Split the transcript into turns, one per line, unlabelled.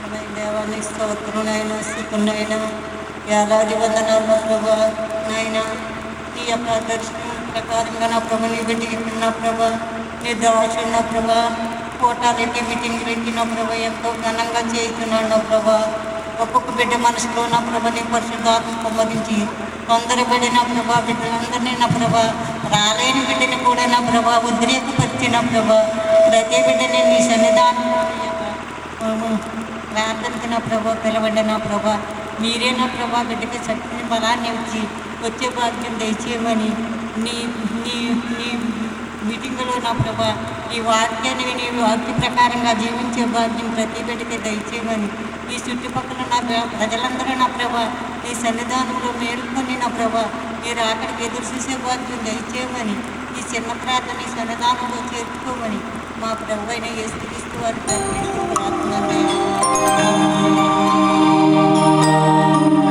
మనమైన దేవాన్ని స్తోత్రునైనా స్థుతునైనా ఏలాది వందనాలు ప్రభా నాయన. నీ యొక్క దర్శనం ప్రకారంగా నా ప్రభా నీ బిడ్డకి నా ప్రభా నీ దాచున్న ప్రభ ప్రభా కోటాలకి మీటింగ్ పెట్టి నా ఎంతో ఘనంగా చేస్తున్నాడు నా ప్రభ. ఒక్కొక్క బిడ్డ మనసులో నా ప్రభని నీ పరిశుద్ధాత్మ సంబంధించి కొందరు బిడ్డ నా ప్రభా బిడ్డలందరినీ నా ప్రభా రాలేని బిడ్డని కూడా నా ప్రభా ఉద్రేకపరిచిన ప్రభా. ప్రతి బిడ్డని నీ యొక్క ప్రార్థనకి నా ప్రభా పిలవండి నా ప్రభా మీరే నా ప్రభా బిడ్డకి శక్తిని బలాన్ని ఇచ్చి వచ్చే భాగ్యం దయచేయమని నీ నీ నీ మీటింగ్లో నా ప్రభా ఈ వాక్యాన్ని విని వాక్య ప్రకారంగా జీవించే భాగ్యం ప్రతి బిడ్డకి దయచేయమని ఈ చుట్టుపక్కల నా ప్రజలందరూ నా ప్రభా ఈ సన్నిధానంలో మేలుకొని నా ప్రభా మీరు అక్కడికి ఎదురు చూసే భాగ్యం దయచేయమని ఈ చిన్న ప్రార్థన ఈ సన్నిధానంలో చేర్చుకోమని మా ప్రభు అయిన యేసుక్రీస్తు వారి